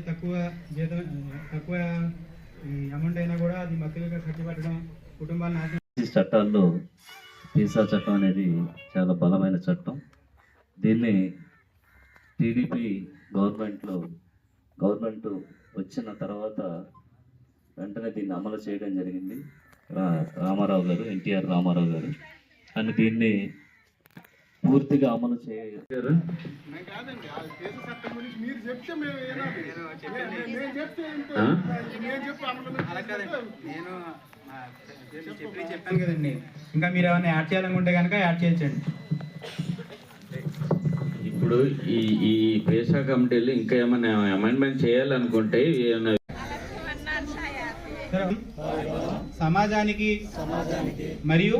తక్కువ జీతం తక్కువ అమౌంట్ అయినా కూడా అది మత్తుగా ఖర్చు పెట్టడం కుటుంబాలను చట్టాల్లో పీసా చట్టం అనేది చాలా బలమైన చట్టం. దీన్ని టీడీపీ గవర్నమెంట్లో గవర్నమెంట్ వచ్చిన తర్వాత వెంటనే దీన్ని అమలు చేయడం జరిగింది. రా- రామారావు గారు ఎన్టీఆర్ రామారావు గారు. అని దీన్ని పూర్తిగా అమలు చెప్పి చెప్పాను కదండి. ఇంకా మీరు ఏమైనా యాడ్ చేయాలనుకుంటే కనుక యాడ్ చేయొచ్చండి. ఇప్పుడు ఈ ఈ పేసా కమిటీలు ఇంకా ఏమైనా అమెండ్మెంట్ చేయాలనుకుంటే ఏమైనా. సమాజానికి మరియు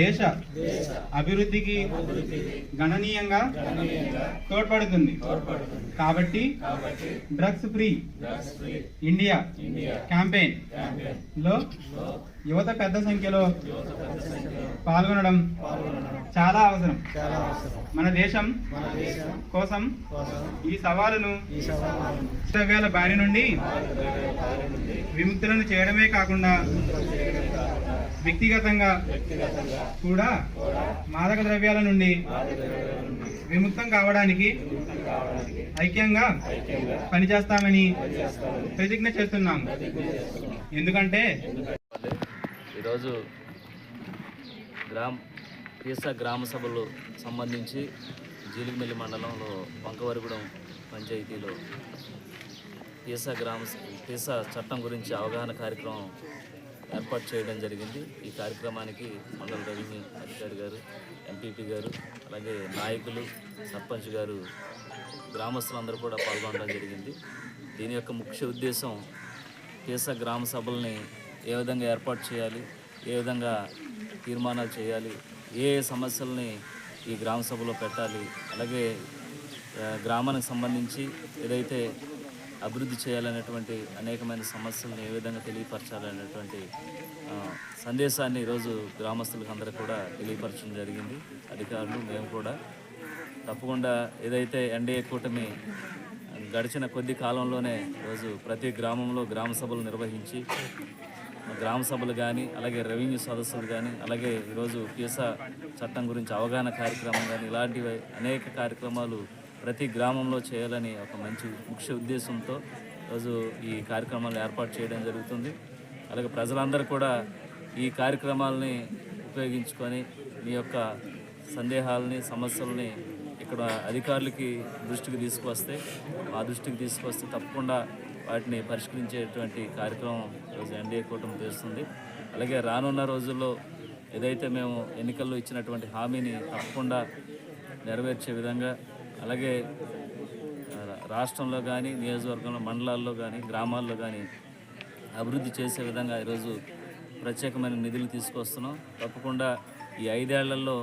దేశ అభివృద్ధికి గణనీయంగా తోడ్పడుతుంది. కాబట్టి డ్రగ్స్ ఫ్రీ ఇండియా క్యాంపెయిన్లో యువత పెద్ద సంఖ్యలో పాల్గొనడం చాలా అవసరం. మన దేశం కోసం ఈ సవాలును ద్రవ్యాల బారి నుండి విముక్తులను చేయడమే కాకుండా వ్యక్తిగతంగా కూడా మాదక ద్రవ్యాల నుండి విముక్తం కావడానికి ఐక్యంగా పనిచేస్తామని ప్రతిజ్ఞ చేస్తున్నాం. ఎందుకంటే ఈరోజు గ్రామ పీసా గ్రామ సభలు సంబంధించి జీలిగిమెల్లి మండలంలో వంకవరిగూడెం పంచాయతీలో పీసా గ్రామ పీసా చట్టం గురించి అవగాహన కార్యక్రమం ఏర్పాటు చేయడం జరిగింది. ఈ కార్యక్రమానికి మండల రెవెన్యూ అధికారి గారు ఎంపీపీ గారు అలాగే నాయకులు సర్పంచ్ గారు గ్రామస్తులందరూ కూడా పాల్గొనడం జరిగింది. దీని యొక్క ముఖ్య ఉద్దేశం పీసా గ్రామ సభల్ని ఏ విధంగా ఏర్పాటు చేయాలి ఏ విధంగా తీర్మానాలు చేయాలి ఏ ఏ సమస్యల్ని ఈ గ్రామ సభలో పెట్టాలి అలాగే గ్రామానికి సంబంధించి ఏదైతే అభివృద్ధి చేయాలనేటువంటి అనేకమైన సమస్యలను ఏ విధంగా తెలియపరచాలనేటువంటి సందేశాన్ని ఈరోజు గ్రామస్తులకు అందరూ కూడా తెలియపరచడం జరిగింది. అధికారులు మేము కూడా తప్పకుండా ఏదైతే ఎన్డీఏ కూటమి గడిచిన కొద్ది కాలంలోనే ఈరోజు ప్రతి గ్రామంలో గ్రామ సభలు నిర్వహించి గ్రామ సభలు కానీ అలాగే రెవెన్యూ సదస్సులు కానీ అలాగే ఈరోజు పీసా చట్టం గురించి అవగాహన కార్యక్రమం కానీ ఇలాంటివి అనేక కార్యక్రమాలు ప్రతి గ్రామంలో చేయాలని ఒక మంచి ముఖ్య ఉద్దేశంతో ఈరోజు ఈ కార్యక్రమాలు ఏర్పాటు చేయడం జరుగుతుంది. అలాగే ప్రజలందరూ కూడా ఈ కార్యక్రమాలని ఉపయోగించుకొని మీ యొక్క సందేహాలని సమస్యలని ఇక్కడ అధికారులకి దృష్టికి తీసుకువస్తే మా దృష్టికి తీసుకువస్తే తప్పకుండా వాటిని పరిష్కరించేటువంటి కార్యక్రమం ఈరోజు ఎన్డీఏ కూటమి చేస్తుంది. అలాగే రానున్న రోజుల్లో ఏదైతే మేము ఎన్నికల్లో ఇచ్చినటువంటి హామీని తప్పకుండా నెరవేర్చే విధంగా అలాగే రాష్ట్రంలో కానీ నియోజకవర్గంలో మండలాల్లో కానీ గ్రామాల్లో కానీ అభివృద్ధి చేసే విధంగా ఈరోజు ప్రత్యేకమైన నిధులు తీసుకొస్తున్నాం. తప్పకుండా ఈ ఐదేళ్ళలో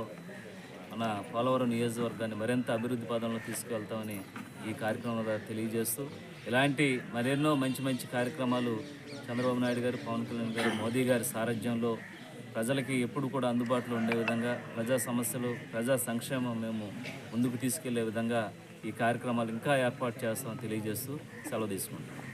మన పోలవరం నియోజకవర్గాన్ని మరింత అభివృద్ధి పదంలో తీసుకువెళ్తామని ఈ కార్యక్రమం ద్వారా తెలియజేస్తూ ఇలాంటి మరెన్నో మంచి మంచి కార్యక్రమాలు చంద్రబాబు నాయుడు గారు పవన్ కళ్యాణ్ గారు మోదీ గారి సారథ్యంలో ప్రజలకి ఎప్పుడు కూడా అందుబాటులో ఉండే విధంగా ప్రజా సమస్యలు ప్రజా సంక్షేమం మేము ముందుకు తీసుకెళ్ళే విధంగా ఈ కార్యక్రమాలు ఇంకా ఏర్పాటు చేస్తామని తెలియజేస్తూ సెలవు తీసుకుంటాం